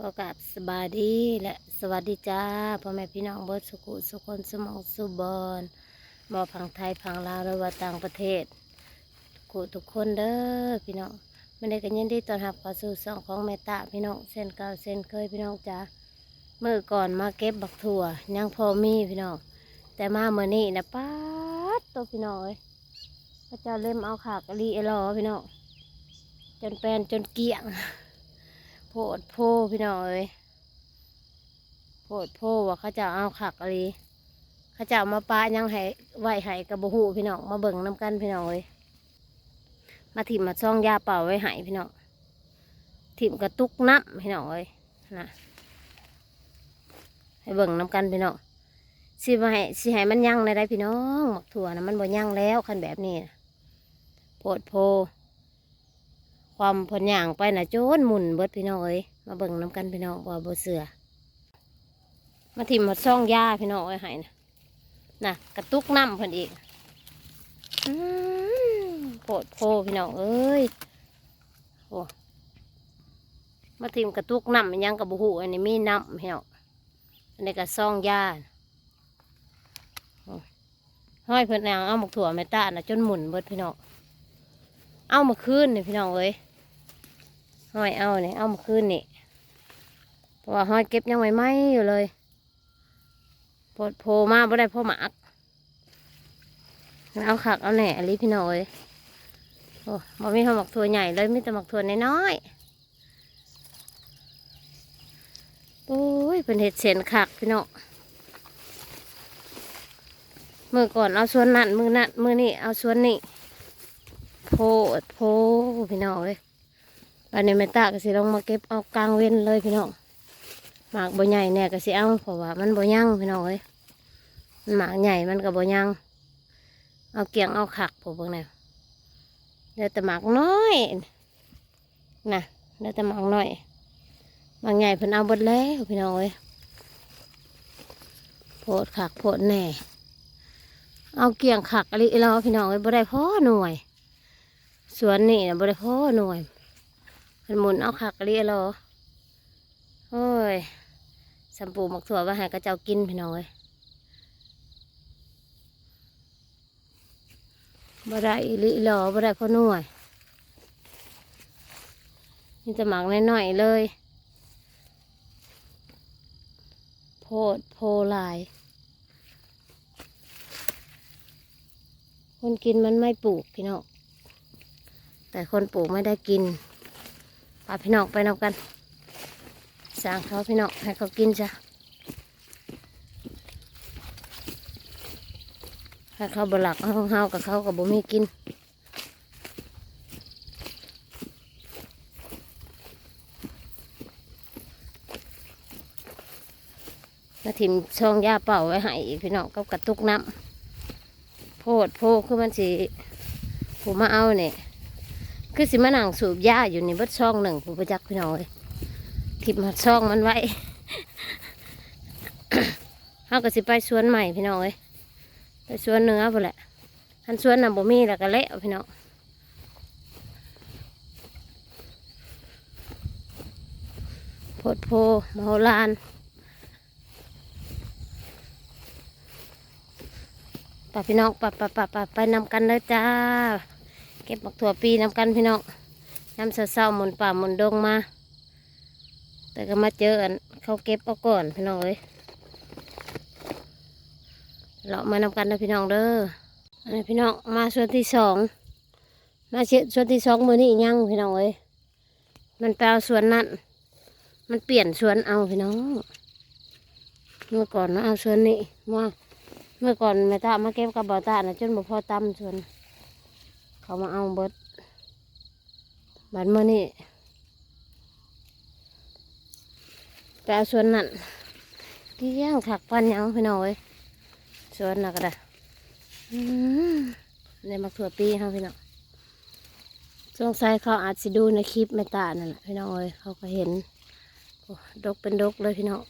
ก็กราบสบายดีและสวัสดีจ้าพ่อแม่พี่น้องเบิร์ดสุขุสุคนสมองสุบอนบ่พังไทยพังลาวหรือว่าต่างประเทศกูทุกคนเด้อพี่น้องไม่ได้กันยินดีตอนรับข้าสู่ช่องของแม่ตาพี่น้องเส้นเก่าเส้นเคยพี่น้องจ้าเมื่อก่อนมาเก็บบักถั่วยังพอมีพี่น้องแต่มาเมื่อนี้นะป๊าตัวพี่น้องเอ้ยพระเจ้าเล่มเอาขากะลีเอลอพี่น้องจนแปลนจนเกลี้ยง ดโพพี่น้องเอ้ยโพดโพว่าเขาจะเอาขักอะไรเขาจะเอามาปะยังให้ไหวให้กระบุหูพี่น้องมาเบิ่งน้ำกันพี่น้องเอ้ยมาถิ่มมาซ่องยาเป่าไว้ให้พี่น้องถิ่มกระตุกน้ำพี่น้องเอ้ยนะให้เบิ่งน้ำกันพี่น้องสิมาให้สิให้มันยั่งในได้พี่น้องหมักถั่วนะมันบ่ยั่งแล้วคันแบบนี้นะโพดโพ ความผลย่างไปนะโจนหมุนเบิดพี่น้องเอ้ยมาเบิ่งน้ำกันพี่น้องว่าบ่เสือมาถิ่มมาซ่องยาพี่น้องเอ้ยให้นะน่ะ กระตุกน้ำเพิ่นอีกโพดโพพี่น้องเอ้ยโอ้มาถิ่มกระตุกน้ำยังกับบุหูอันนี้มีน้ำพี่น้องอันนี้ก็ซ่องยาโอ้ห้อยเพิ่นนางเอาหมกถั่วแม่ตานะจนหมุนเบิดพี่น้องเอามาคืนนี่พี่น้องเอ้ย ห้อยเอาเนี่ยเอามาคืนนี่เพราะว่าห้อยเก็บยังไม่ไหมอยู่เลยโพดโพมาบ่ได้พ่อหมากเอาขักเอาแหน่อลิพี่น้อยโอ้บ่มีหมักถั่วใหญ่เลยมีแต่หมักถั่วน้อยๆโอ้ยเป็นเห็ดเสียนขักพี่น้องมือก่อนเอาส่วนนั่นมือนั่นมือนี่เอาส่วนนี่โพดโพพี่น้องเอ้ย อันนี้แม่ตาก็สิลงมาเก็บเอากลางเว้นเลยพี่น้องหมากบ่ใหญ่เนี่ยก็สิเอาเพราะว่ามันบ่ยั่งพี่น้องเอ้ยมันหมากใหญ่มันก็บ่ยั่งเอาเกียงเอาขักผมเบิ่งแนวเดี๋ยวแต่หมากน้อยนะเดี๋ยวแต่หมากน้อยหมากใหญ่เพิ่นเอาบดแล้วพี่น้องเอ้ยโพดขักโพดแน่เอาเกียงขักอะไรเราพี่น้องเอ้ยบ่ได้พ่อหน่วย สวนนี่นะบ่ได้พ่อหน่วย มันหมุนเอาขักเรียรอโอ้ยสัมปูมักถั่วว่าห้กระเจ้ากินพี่น้องเลยบ่ได้อีหลิรอบ่ได้พ่อหน่วยนี่จะหมักน้อยๆเลย โพดโพลาย คนกินมันไม่ปลูกพี่น้องแต่คนปลูกไม่ได้กิน พาพี่น้องไปนำกันสร้างเขาพี่น้องให้เขากินจ้ะให้เขาบหลักเอาเฮากับเขากับบ่มีกินมาถิ่มช่องยาเป่าไว้ให้พี่น้องกับกระตุกน้ำโพดโพคือมันสิผมมาเอาเนี่ย คือสิมานั่งสูบยาอยู่ในเบัดช่องหนึ่งผู้ประจักษ์พี่น้อยทิมหัดช่องมันไว้เขาก็สิไปสวนใหม่พี่น้อยไปสวนเนื้อพุ่นแหละทันสวนน่ะบ่มีแล้วก็เละพี่น้องโพดโพมโหฬารไปพี่น้องปไปไปไปไปนำกันเลยจ้า เก็บบักถั่วปีนำกันพี่น้องน้ำเศร้าหมุนป่าหมุนดงมา แต่ก็มาเจออันเขาเก็บเอาก่อนพี่น้องเอ้ยเรามานำกันนะพี่น้องเด้ออันนี้พี่น้องมาส่วนที่สองมาเชส่วนที่สองมือนี่ยังพี่น้องเอ้ยมันแปลส่วนนั้นมันเปลี่ยนส่วนเอาพี่น้อง เมื่อก่อนนะเอาส่วนนี้มาเมื่อก่อนแม่ตามาเก็บกับบ่าตานะจนบ่พอตำส่วน เขามาเอาเบิดบัดเมื่อนี่ไปเอาสวนนั่นเกี่ยงถักปันยังพี่น้อยสวนน่ะก็ได้ในมักถั่วปีเขาพี่น้องสงสัยเขาอาจสิดูในคลิปแม่ตานั่นแหละพี่น้องเอ้ยเขาก็เห็นโอ้ดกเป็นดกเลยพี่น้อง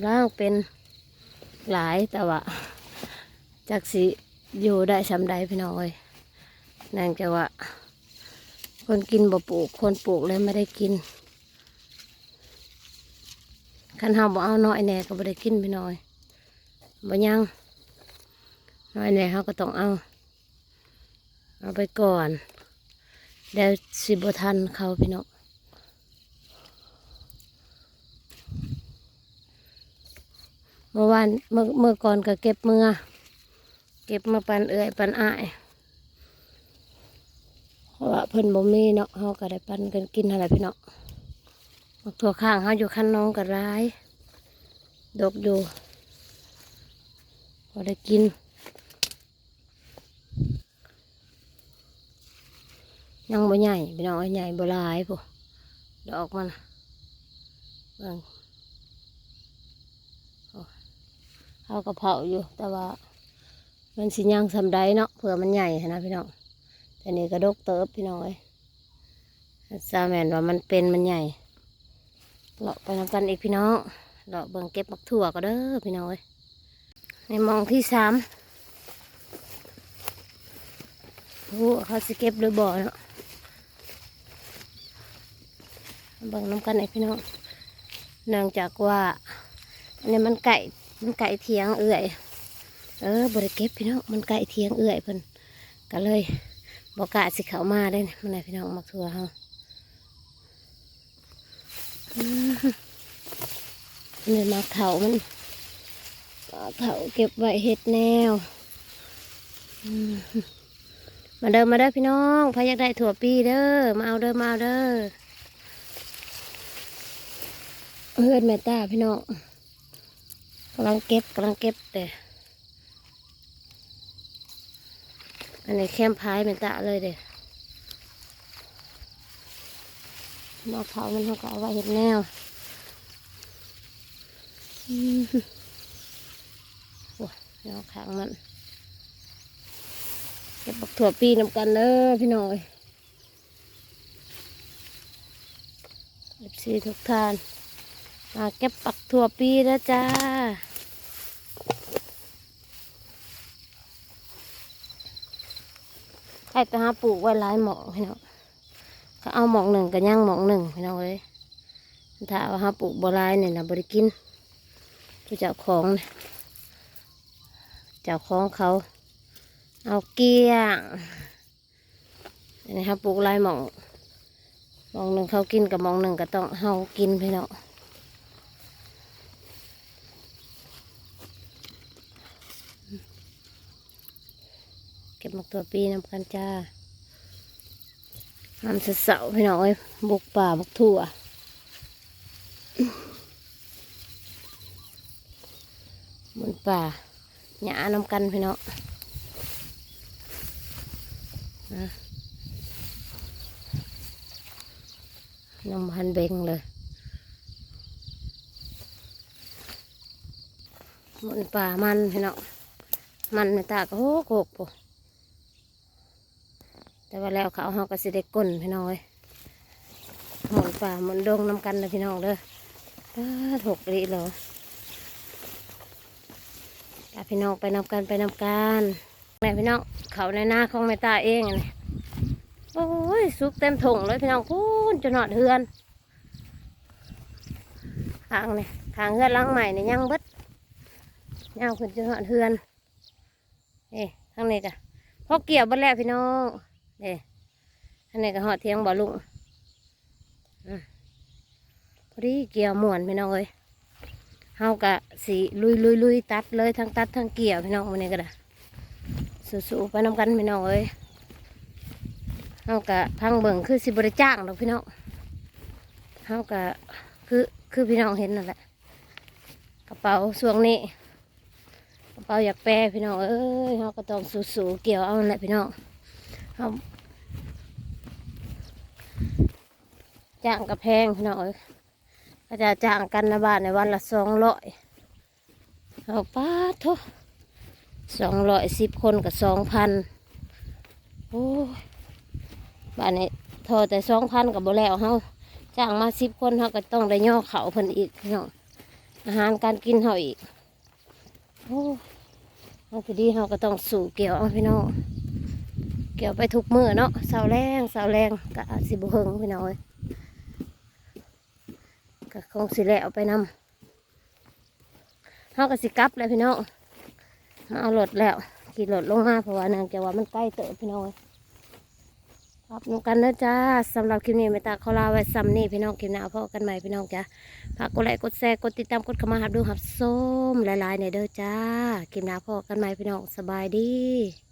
กำลังเป็นหลายแต่ว่าจากสีอยู่ได้สำใดพี่น้อยนั่นจะว่า คนกินบ่ปลูก คนปลูกเลยไม่ได้กินคันเฮาบ่เอาน้อยแน่ก็บ่ได้กินพี่น้อยบ่ยังน้อยแน่เฮาก็ต้องเอา เอาไปก่อนเดี๋ยวสิบ่ทันเขาพี่น้อง เมื่อวานเมื่อเมื่อก่อนก็เก็บเมื่อ เก็บมาปันเอื่อยปันอ้ายเพราะว่าเพิ่นบ่มีเนาะเฮาก็ได้ปันกันกินอะไรพี่เนาะบักถั่วข้างเฮาอยู่คันน้องก็ร้าย ดกอยู่พอได้กินยังบ่ใหญ่พี่น้องเอ้ยใหญ่บ่ลายพุดอกมันเบิ่งโอ้ เฮาก็เผาอยู่ แต่ว่า มันสิยังสำได้เนาะเผื่อมันใหญ่นะพี่น้องแต่นี่กระดกเติบพี่น้องเอ้ยซาแมนว่ามันเป็นมันใหญ่เลาะไปนำกันอีกพี่น้องเลาะเบิ่งเก็บมักถั่วก็เด้อพี่น้องเอ้ยในมองที่สามโอ้เขาสิเก็บหรือบ่อเนาะเบิ่งน้ำกันอีกพี่น้องเนื่องจากว่าอันนี้มันไก่ มันไก่เทียงเอื่อย เออบริเก็บพี่น้องมันไก่เทียงเอื่อยเพิ่นก็เลยบอกกล้าสิเขามาได้มันไหนพี่น้องมักทัวเฮาอืมนี่ยมาเถามันมาเถาเก็บไว้เฮ็ดแนวมาเดิมมาเด้อพี่น้องพายากได้ถั่วปีเด้อมาเอาเด้อมาเอาเด้อเพื่อนแม่ตาพี่น้องำลังเก็บกำลังเก็บเด้ออันนี้แคมพายเป็นตะเลยเด้มะพร้ามันเขาก็เอาไว้เห็ดแนวโอ้ยแขางมันเก็บบักถั่วปีน้ำกันเด้อพี่น้อยเอฟซีทุกท่าน มาเก็บปักถั่วปีแล้วจ้า ใครไปหาปลูกไว้หลายหมองพี่น้องเขาเอาหมองหนึ่งกับย่างหมองหนึ่งพี่น้องเอ้ยถ้าว่าหาปลูกบัวลายเนี่ยนะบริกินผู้เจ้าของเนี่ยเจ้าของเขา เอาเกี้ยงนนี้ครับปลูกลายหมองหมองหนึ่งเขากินกับหมองหนึ่งก็ต้องเฮากินพี่น้อง ก็บหมกตัวปีนำกันจ้ามันเสาๆพี่น้องเอ้ยบุกป่าบุกทั่วบนป่าหญ้านำกันพี่น้องนะนำพันเบงเลยบนป่ามันพี่น้องมันไม่ตากโหกโหกปุ๊ แต่ว่าแล้วเขาเขาก็สิได้ก้นพี่น้องเอ้ยหมุนป่าหมุนดงน้ำกันเลยพี่น้องเด้อถกดีเลยกาพี่น้องไปนำกันไปนำกันแม่พี่น้องเขาในหน้าของแม่ตาเองอันนี่โอ้ยสุกเต็มถุงเลยพี่น้องพูนจะนอดเฮือนทางนี่ทางเฮือนหลังใหม่เนี่ยยังเบิดยังขึ้นจะนอดเฮือนนี่ทางนี้จ้ะพอเกี่ยวบัดแล้วพี่น้อง นี่ทางนี้ก็หอดเทียงบ่ลุงอืมพอดีเกี่ยวม่วนพี่น้องเอ้ยเฮากะสีลุยลุยลุยตัดเลยทั้งตัดทั้งเกี่ยวพี่น้องวันนี้ก็ได้สู้ๆไปน้ำกันพี่น้องเอ้ยเฮากะพังเบิ่งคือสิบริจ้างดอกพี่น้องเฮากะคือคือพี่น้องเห็นนั่นแหละกระเป๋าส่วงนี้กระเป๋าอยากแปรพี่น้องเอ้ยเฮาก็ต้องสู้ๆเกี่ยวเอาแหละพี่น้อง เฮาจ้างกระแพงพี่น้องเอ้ยก็จะจ้างกันนะบ้านในวันละสองร้อยเอาป้าทสองร้อยสิบคนกับสองพันโอ้บ้านนี้ทอแต่สองพันกับโบแล้วเฮาจ้างมาสิบคนเฮาก็ต้องได้ย่อเขาเพิ่นอีกพี่น้องอาหารการกินเฮาอีกโอ้เอาพอดีเราก็ต้องสู่เกี่ยวเอาพี่น้อง เกี่ยวไปทุกมือเนาะเสาแรงเสาแรงก็อาจสิบุเฮงพี่น้องเอ้ยก็คงสิแลเอาไปนำเฮาก็สิกลับแล้วพี่น้องมาเอารถแล้วขี่รถลงมาเพราะว่านื่องจากว่ามันใกล้เติบพี่น้องเอ้ยครับนุกันนะจ้าสำหรับคลิปนี้ไม่ตาขาลาไว้ซ้ำนี่พี่น้องคลิปหน้าพอกันใหม่พี่น้องจ้าฝากกดไลค์กดแชร์กดติดตามกดเข้ามาหับดูหับส้มหลายๆเนี่ยเด้อจ้าคลิปหน้าพอกันใหม่พี่น้องสบายดี